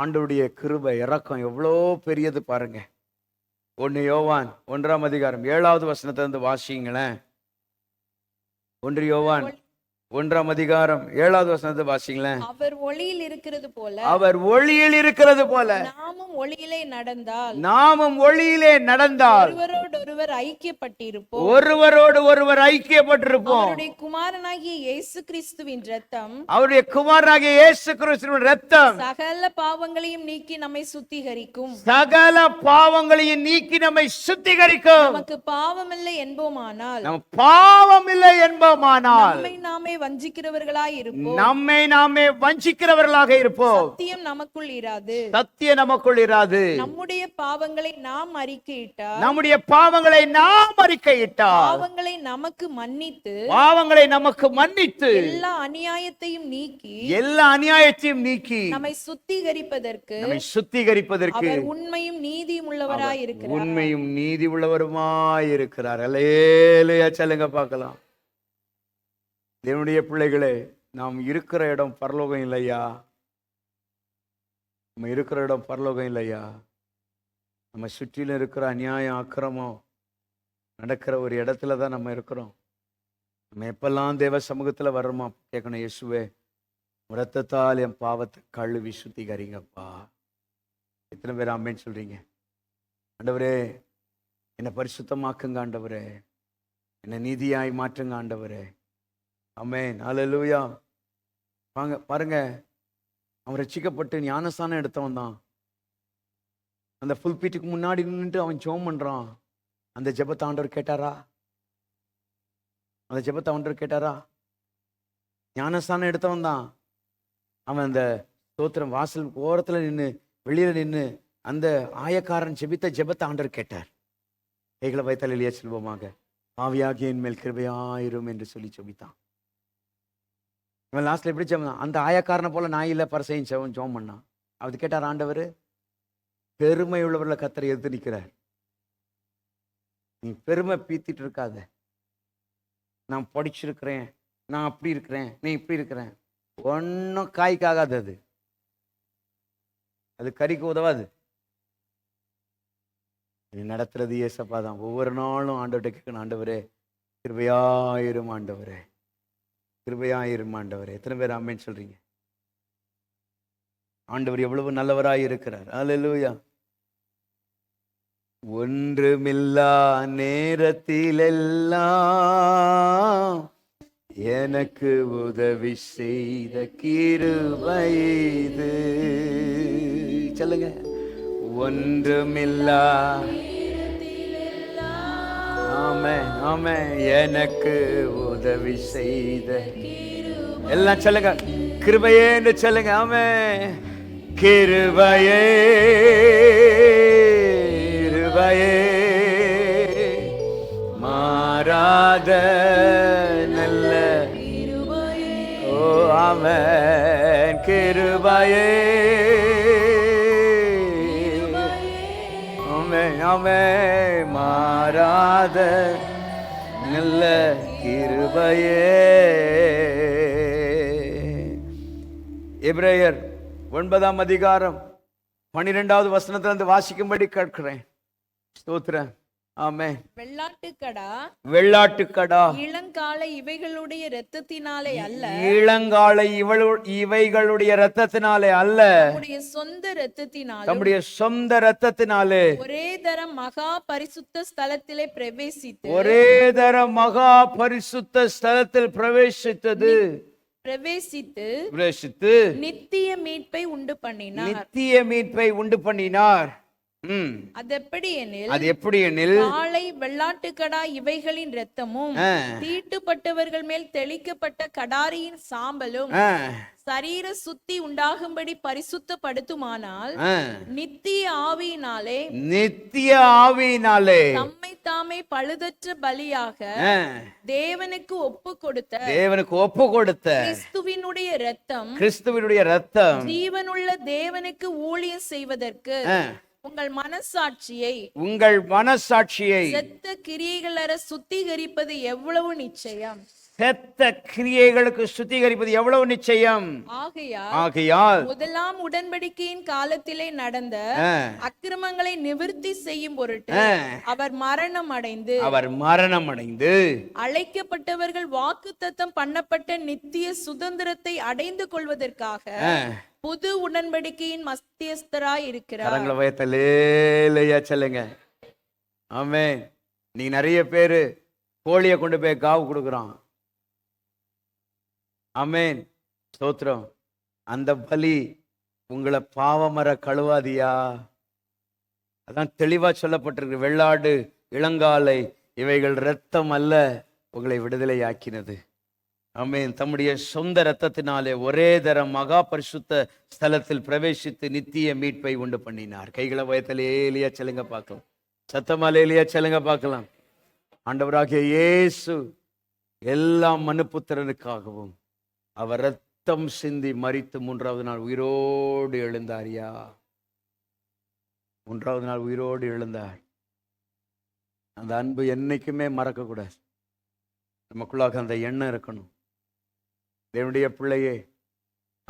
ஆண்டவருடைய கிருபை இறக்கம் எவ்வளோ பெரியது பாருங்க. ஒன்று யோவான் ஒன்றாம் அதிகாரம் ஏழாவது வசனத்தை வந்து வாசிங்களேன் ஒன்று யோவான். ஒன்றாம் அதிகாரம் ஏழாவது வசனத்தை வாசிங்களேன். அவர் ஒளியில் இருக்கிறது போல அவர் ஒளியில் இருக்கிறது போல நாமும் ஒளியிலே நடந்தால் நாமும் ஒளியிலே நடந்தால் ஒருவரோடொருவர் ஐக்கியப்பட்டிருப்போம். ஒருவரோடு ஒருவர் ஐக்கியப்பட்டிருப்போம். அவருடைய குமாரனாகிய இயேசு கிறிஸ்துவின் ரத்தம் அவருடைய குமாரனாகிய இயேசு கிறிஸ்துவின் ரத்தம் சகல பாவங்களையும் நீக்கி நம்மை சுத்திகரிக்கும். சகல பாவங்களையும் நீக்கி நம்மை சுத்திகரிக்கும். நமக்கு பாவமில்லை என்போமானால் நம்ம பாவம் இல்லை என்போமானால் நம்மை நாமே வஞ்சிக்கிறவர்களாய் இருப்போம் நம்மை நாமே வஞ்சிக்கிறவர்களாக இருப்போம். சத்தியம் நமக்குள் இராது. சத்திய நமக்குள் இராது. நம்முடைய பாவங்களை நாம் அறிக்கையிட்டால் நம்முடைய பாவங்களை நாம் அறிக்கையிட்டால் பாவங்களை நமக்கு மன்னித்து பாவங்களை நமக்கு மன்னித்து எல்லா அநியாயத்தையும் நீக்கி எல்லா அநியாயத்தையும் நீக்கி நம்மை சுத்திகரிப்பதற்கு நம்மை சுத்திகரிப்பதற்கு அவர் உண்மையும் நீதியும் உள்ளவராய் இருக்கிறார் உண்மையும் நீதி உள்ளவருமாய் இருக்கிறார் அல்லேலுயா. சொல்லுங்க பார்க்கலாம். தேவனுடைய பிள்ளைகளே நாம் இருக்கிற இடம் பரலோகம் இல்லையா? நம்ம இருக்கிற இடம் பரலோகம் இல்லையா? நம்ம சுற்றிலும் இருக்கிற அநியாயம் அக்கிரமம் நடக்கிற ஒரு இடத்துல தான் நம்ம இருக்கிறோம். நம்ம எப்பெல்லாம் தேவ சமூகத்தில் வர்றோமா கேட்கணும் இயேசுவே ரத்தத்தால் என் பாவத்தை கழுவி சுத்திகரிங்கப்பா. எத்தனை பேர் அம்மேன்னு சொல்கிறீங்க ஆண்டவரே என்னை பரிசுத்தமாக்குங்க ஆண்டவரே. என்னை நீதியாய் மாற்றுங்க ஆண்டவரே. அமேன் அலலூயா வாங்க பாருங்க. அவன் ரசிக்கப்பட்டு ஞானஸ்தானம் எடுத்தவன் தான். அந்த ஃபுல் பீட்டுக்கு முன்னாடி நின்றுட்டு அவன் ஜோம் பண்றான். அந்த ஜெபத்தை ஆண்டவர் கேட்டாரா? அந்த ஜெபத்தை ஆண்டவர் கேட்டாரா? ஞானஸ்தானம் எடுத்தவன் தான். அவன் அந்த ஸ்தோத்திரம் வாசல் ஓரத்துல நின்று வெளியில நின்று அந்த ஆயக்காரன் ஜெபித்த ஜெபத்தை ஆண்டவர் கேட்டார். எங்களை வைத்தால் எளிய செல்வமாக. ஆவியாகிய என் மேல் கிருபையாயிரும் என்று சொல்லி ஜெபித்தான். இவன் லாஸ்ட்ல எப்படி ஜெபம் அந்த ஆயக்காரனை போல நான் இல்லை பரசையும் ஜெபம் ஜோம் பண்ணான். அது கேட்டார் ஆண்டவர் பெருமை உள்ளவர்களை கத்தரை எதிர்த்து நிற்கிறார். நீ பெருமை பீத்திட்டு இருக்காத. நான் படிச்சிருக்கிறேன் நான் அப்படி இருக்கிறேன் நீ இப்படி இருக்கிறேன் ஒன்றும் காய்க்காகாது அது. அது கறிக்கு உதவாது. நீ நடத்துறது ஏசப்பா தான். ஒவ்வொரு நாளும் ஆண்டவர்கிட்ட கேட்கணும் ஆண்டவரே கிருபையாயிரும் ஆண்டவரே. கிருபையாயிரும் ஆண்டவர். எத்தனை பேர் ஆமேன்னு சொல்றீங்க? ஆண்டவர் எவ்வளவு நல்லவராய் இருக்கிறார் அல்லேலூயா ஒன்றுமில்லா நேரத்திலெல்லாம் எனக்கு உதவி செய்த கிருபை இது. சொல்லுங்க. ஒன்றுமில்லா ஆமே ஆமே எனக்கு உதவி செய்த. எல்லாம் சொல்லுங்க. கிருபையேன்னு சொல்லுங்க. ஆமே. கிருபையே. கிருபையே. மாறாத நல்ல. ஓ ஆமன் கிருபையே. ஆமே ஆமே. மாறாத நல்ல கிருபையே. எபிரேயர் ஒன்பதாம் அதிகாரம் பன்னிரெண்டாவது வசனத்திலிருந்து வாசிக்கும்படி கேட்கிறேன். ஸ்தோத்திரன் ஆமே வெள்ளாட்டுக்கடா. வெள்ளாட்டுக்கடா. இளங்கால இவைகளுடைய இரத்தத்தினாலே அல்ல. இளங்காலை இவளு இவைகளுடைய ரத்தத்தினாலே அல்ல. நம்முடைய சொந்த இரத்தத்தினாலும் தம்முடைய சொந்த ரத்தத்தினாலே ஒரே தரம் மகா பரிசுத்த ஸ்தலத்திலே பிரவேசித்து ஒரே தர மகா பரிசுத்த ஸ்தலத்தில் பிரவேசித்தது. பிரவேசித்து பிரவேசித்து நித்திய மீட்பை உண்டு பண்ணினார். நித்திய மீட்பை உண்டு பண்ணினார். அது எப்படி எனில்? அது எப்படி எனில்? காளை வெள்ளாட்டுக்கடா இவைகளின் இரத்தமும் ஆ, தீட்டுப்பட்டவர்கள் மேல் தெளிக்கப்பட்ட கடாரியின் சாம்பலும் சரீர சுத்தி உண்டாகும்படி பரிசுத்தப்படுத்துமானால். நித்திய ஆவியினாலே நித்திய ஆவியினாலே. தம்மை தாமே பழுதற்ற பலியாக தேவனுக்கு ஒப்பு கொடுத்த தேவனுக்கு ஒப்பு கொடுத்த கிறிஸ்துவினுடைய இரத்தம் கிறிஸ்துவனுடைய ரத்தம் ஜீவனுள்ள தேவனுக்கு ஊழியம் செய்வதற்கு உங்கள் மனசாட்சியை உங்கள் மனசாட்சியை செத்த கிரியைகளற சுத்திகரிப்பது எவ்வளவு நிச்சயம்? செத்த கிரியைகளுக்கு சுத்திகரிப்பது எவ்வளவு நிச்சயம்? ஆகையால் முதலாம் உடன்படிக்கையின் காலத்திலே நடந்த அக்கிரமங்களை நிவிர்த்தி செய்யும் பொருட்டு அவர் மரணம் அடைந்து அவர் மரணம் அடைந்து அழைக்கப்பட்டவர்கள் வாக்குத்தத்தம் பண்ணப்பட்ட நித்திய சுதந்திரத்தை அடைந்து கொள்வதற்காக புது உடன்படிக்கையின் மத்தியஸ்தராய் இருக்கிறார். வயத்தலேலையா சொல்லுங்க. ஆமென். நீ நிறைய பேரு கோழியை கொண்டு போய் காவு கொடுக்குறான். அமேன். ஸ்தோத்திரம். அந்த பலி உங்களை பாவமர கழுவாதியா? அதான் தெளிவாக சொல்லப்பட்டிருக்கு. வெள்ளாடு இளங்காலை இவைகள் இரத்தம் அல்ல உங்களை விடுதலையாக்கினது. அமேன். தம்முடைய சொந்த இரத்தத்தினாலே ஒரே தரம் மகா பரிசுத்த ஸ்தலத்தில் பிரவேசித்து நித்திய மீட்பை உண்டு பண்ணினார். கைகளை வயத்தில் ஏலியா செலுங்க பார்க்கலாம். சத்தமால ஏலியா செலுங்க பார்க்கலாம். ஆண்டவராகிய இயேசு எல்லா மனுப்புத்திரனுக்காகவும் அவர் ரத்தம் சிந்தி மறித்து மூன்றாவது நாள் உயிரோடு எழுந்தாரியா? மூன்றாவது நாள் உயிரோடு எழுந்தார். அந்த அன்பு என்னைக்குமே மறக்கக்கூடாது. நமக்குள்ளாக அந்த எண்ணம் இருக்கணும். தேவனுடைய பிள்ளையே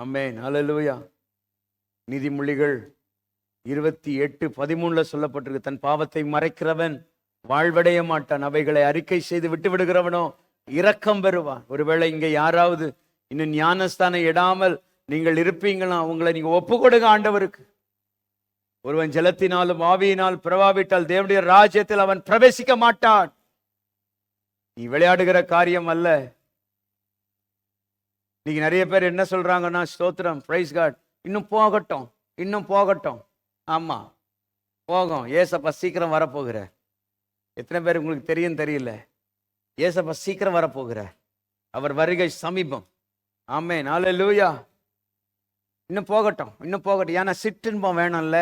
அம்மே ஹalleluya. நீதிமொழிகள் இருபத்தி எட்டு பதிமூணுல சொல்லப்பட்டிருக்கு. தன் பாவத்தை மறைக்கிறவன் வாழ்வடைய மாட்டான். அவைகளை அறிக்கை செய்து விட்டு விடுகிறவனோ இரக்கம் பெறுவான். ஒருவேளை இங்கே யாராவது இன்னும் ஞானஸ்தானம் இடாமல் நீங்கள் இருப்பீங்களா? உங்களை நீங்க ஒப்பு கொடுங்க ஆண்டவருக்கு. ஒருவன் ஜலத்தினாலும் ஆவியினால் பிரவாவிட்டால் தேவனுடைய ராஜ்யத்தில் அவன் பிரவேசிக்க மாட்டான். நீ விளையாடுகிற காரியம் அல்ல. நீங்க நிறைய பேர் என்ன சொல்றாங்கன்னா ஸ்தோத்திரம் பிரைஸ் காட் இன்னும் போகட்டும் இன்னும் போகட்டும். ஆமா போகும். ஏசப்பா சீக்கிரம் வரப்போகிற எத்தனை பேர் உங்களுக்கு தெரியும் தெரியல. ஏசப்பா சீக்கிரம் வரப்போகிற அவர் வருகை சமீபம். ஆமே நாலு லூயா இன்னும் போகட்டும் இன்னும் போகட்டும். ஏன்னா சிற்றின்பம் வேணும்ல.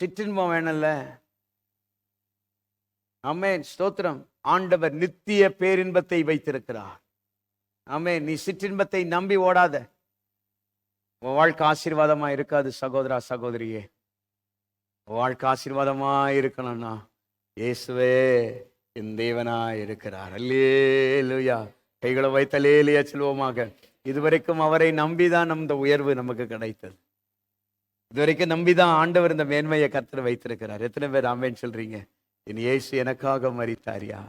சிற்றின்பம் வேணும்ல. ஆமே ஸ்தோத்திரம். ஆண்டவர் நித்திய பேரின்பத்தை வைத்திருக்கிறார். ஆமே நீ சிற்றின்பத்தை நம்பி ஓடாத. உன் வாழ்க்கை ஆசீர்வாதமா இருக்காது சகோதரா சகோதரியே. வாழ்க்கை ஆசீர்வாதமா இருக்கணும்னா இயேசுவே என் தேவனா இருக்கிறார் அல்லேலூயா கைகளை வைத்தலேலியா செல்வோமாக இதுவரைக்கும் அவரை நம்பிதான் நம்ம உயர்வு நமக்கு கிடைத்தது. இதுவரைக்கும் நம்பிதான் ஆண்டவர் இந்த மேன்மையை கர்த்தர் வைத்திருக்கிறார். எத்தனை பேர் ஆமேன்னு சொல்றீங்க? என் இயேசு எனக்காக மறித்தாரியா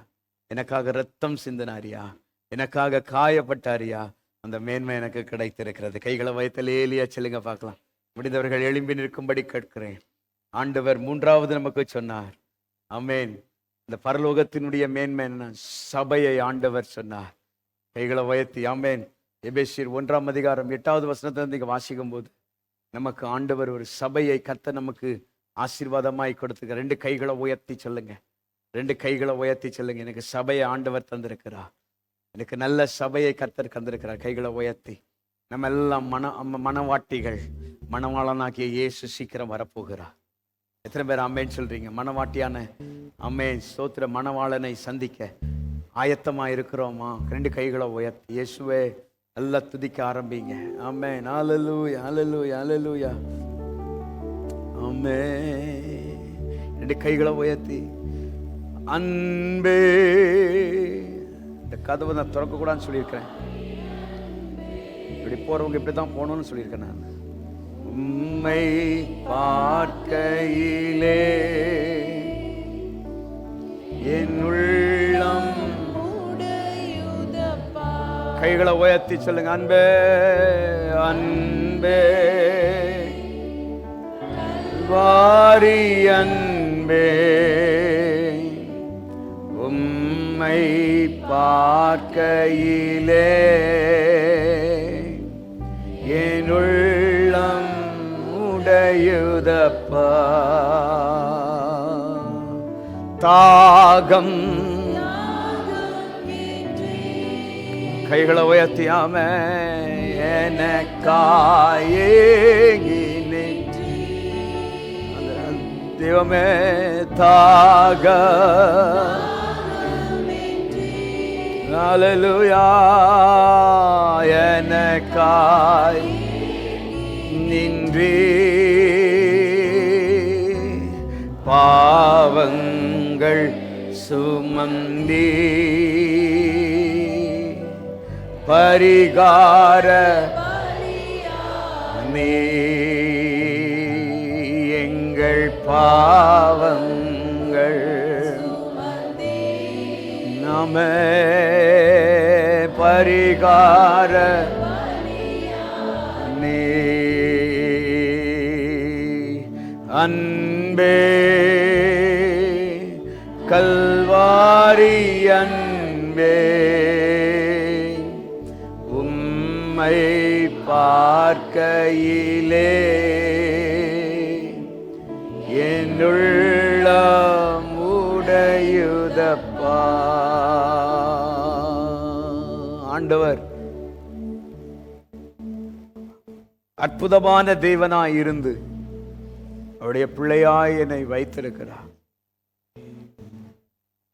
எனக்காக ரத்தம் சிந்தினாரியா? எனக்காக காயப்பட்டாரியா? அந்த மேன்மை எனக்கு கிடைத்திருக்கிறது. கைகளை வைத்தலேலியா செல்லுங்க பார்க்கலாம். முடிந்தவர்கள் எழும்பி நிற்கும்படி கேட்கிறேன். ஆண்டவர் மூன்றாவது நமக்கு சொன்னார். அமேன் இந்த பரலோகத்தினுடைய மேன்மை என்ன சபையை ஆண்டவர் சொன்னார். கைகளை உயர்த்தி ஆமேன். எபேசியர் ஒன்றாம் அதிகாரம் எட்டாவது வசனத்தை நீங்க வாசிக்கும் போது நமக்கு ஆண்டவர் ஒரு சபையை கத்த நமக்கு ஆசீர்வாதமாய் கொடுத்துக்க ரெண்டு கைகளை உயர்த்தி சொல்லுங்க. ரெண்டு கைகளை உயர்த்தி சொல்லுங்க. எனக்கு சபையை ஆண்டவர் தந்திருக்கிறா எனக்கு நல்ல சபையை கத்தர் தந்திருக்கிறார். கைகளை உயர்த்தி. நம்ம எல்லாம் மன மனவாட்டிகள் மணவாளனாகிய இயேசு சீக்கிரம் வரப்போகிறார். எத்தனை பேர் அம்மேன்னு சொல்றீங்க? மனவாட்டியான அம்மே சோத்திர மணவாளனை சந்திக்க. ஆயத்தமாக இருக்கிறோமா ரெண்டு கைகளை உயர்த்தி. இயேசுவே நல்லா துதிக்க ஆரம்பிங்க. ஆமே நாலலு அலலூயா யாலலுயா ஆமே ரெண்டு கைகளை உயர்த்தி. அன்பே. இந்த கதவை நான் திறக்கக்கூடாதுன்னு சொல்லியிருக்கிறேன். இப்படி போறவங்க இப்படி தான் போகணும்னு சொல்லியிருக்கேன் நான். உண்மை பார்க்கையிலே கைகளை உயர்த்தி சொல்லுங்க. அன்பே அன்பே. வாரி அன்பே. உம்மை பார்க்கையிலே என் உடையுதப்பா. தாகம் கைகளை உயர்த்தியாம எனக்காயேங்கினே தெய்வமே தாக. Hallelujah, எனக்காய் நின்றீ பாவங்கள் சுமந்தி பரிகார நீ எங்கள் பாவங்கள் நம பரிகார நீ அன்பே கல்வாரி பார்க்கையிலே என்னுள்ள உடையுதப்பா. ஆண்டவர் அற்புதமான தேவனாய் இருந்து அவருடைய பிள்ளையாய் என்னை வைத்திருக்கிறார்.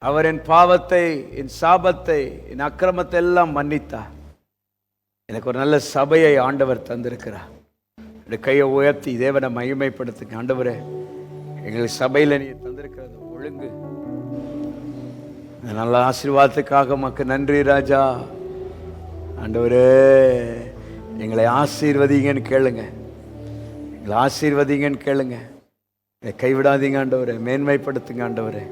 அவர் என் பாவத்தை என் சாபத்தை என் அக்கிரமத்தை எல்லாம் மன்னித்தார். எனக்கு ஒரு நல்ல சபையை ஆண்டவர் தந்திருக்கிறார். என்னுடைய கையை உயர்த்தி தேவனை மகிமைப்படுத்துங்க. ஆண்டவரே எங்களுக்கு சபையில் நீ தந்திருக்கிறது ஒழுங்கு. நல்ல ஆசீர்வாதத்துக்காக மக்கு நன்றி ராஜா. ஆண்டவரே எங்களை ஆசீர்வதிங்கன்னு கேளுங்க. எங்களை ஆசீர்வதிங்கன்னு கேளுங்க. கைவிடாதீங்க ஆண்டவரே மேன்மைப்படுத்துங்க ஆண்டவரே.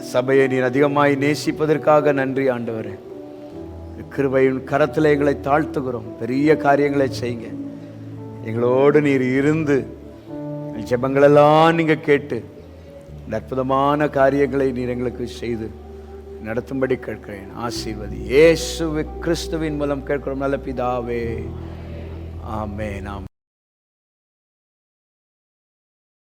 சபையை நீர் அதிகமாய் நேசிப்பதற்காக நன்றி ஆண்டவரே. கிருபையின் கரத்தில் எங்களை தாழ்த்துகிறோம். பெரிய காரியங்களை செய்யுங்க. எங்களோடு நீர் இருந்து ஜெபங்களெல்லாம் நீங்கள் கேட்டு இந்த அற்புதமான காரியங்களை நீர் எங்களுக்கு செய்து நடத்தும்படி கேட்கிறேன். ஆசீர்வதி. இயேசு கிறிஸ்துவின் மூலம் கேட்கிறோம். நல்ல பிதாவே. ஆமே நாம்